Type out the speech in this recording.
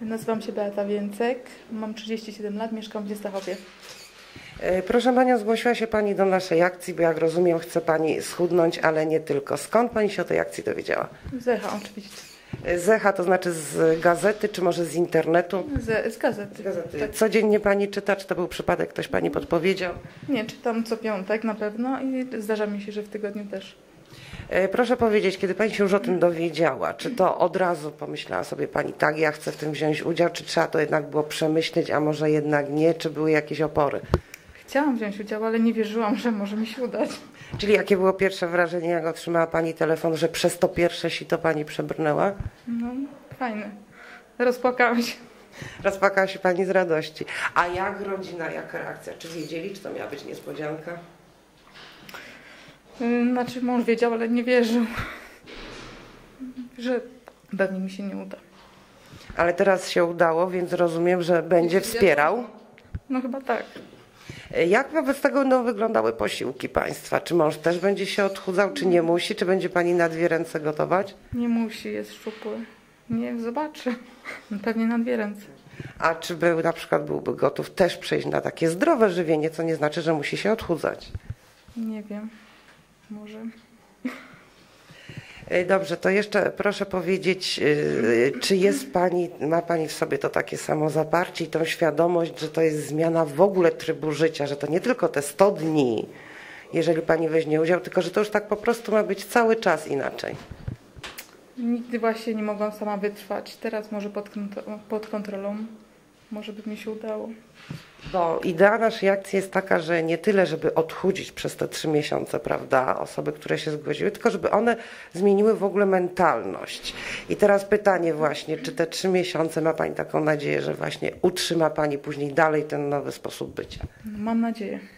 Nazywam się Beata Więcek, mam 37 lat, mieszkam w Dziestachowie. E, Proszę Panią, zgłosiła się Pani do naszej akcji, bo jak rozumiem chce Pani schudnąć, ale nie tylko. Skąd Pani się o tej akcji dowiedziała? Zecha oczywiście, E, Z echa, to znaczy z gazety, czy może z internetu? z, z gazety. Tak. Codziennie Pani czyta, czy to był przypadek, ktoś Pani podpowiedział? Nie, czytam co piątek na pewno i zdarza mi się, że w tygodniu też. E, Proszę powiedzieć, kiedy Pani się już o tym dowiedziała, czy to od razu pomyślała sobie Pani, tak, ja chcę w tym wziąć udział, czy trzeba to jednak było przemyśleć, a może jednak nie, czy były jakieś opory? Chciałam wziąć udział, ale nie wierzyłam, że może mi się udać. Czyli jakie było pierwsze wrażenie, jak otrzymała Pani telefon, że przez to pierwsze sito Pani przebrnęła? No, fajne. Rozpłakałam się. Rozpłakała się Pani z radości. A jak rodzina, jaka reakcja? Czy wiedzieli, czy to miała być niespodzianka? Yy, Znaczy mąż wiedział, ale nie wierzył, że pewnie mi się nie uda. Ale teraz się udało, więc rozumiem, że będzie wspierał. No chyba tak. Jak wobec tego będą wyglądały posiłki Państwa? Czy mąż też będzie się odchudzał, czy nie musi? Czy będzie Pani na dwie ręce gotować? Nie musi, jest szczupły. Nie, zobaczy. Pewnie na dwie ręce. A czy był, na przykład byłby gotów też przejść na takie zdrowe żywienie, co nie znaczy, że musi się odchudzać? Nie wiem. Może. E, Dobrze, to jeszcze proszę powiedzieć, e, czy jest Pani, ma Pani w sobie to takie samo zaparcie i tą świadomość, że to jest zmiana w ogóle trybu życia, że to nie tylko te 100 dni, jeżeli Pani weźmie udział, tylko że to już tak po prostu ma być cały czas inaczej. Nigdy właśnie nie mogłam sama wytrwać. Teraz może pod, pod kontrolą. Może by mi się udało. Bo idea naszej akcji jest taka, że nie tyle, żeby odchudzić przez te trzy miesiące, prawda, osoby, które się zgłosiły, tylko żeby one zmieniły w ogóle mentalność. I teraz pytanie właśnie, czy te trzy miesiące ma Pani taką nadzieję, że właśnie utrzyma Pani później dalej ten nowy sposób bycia? Mam nadzieję.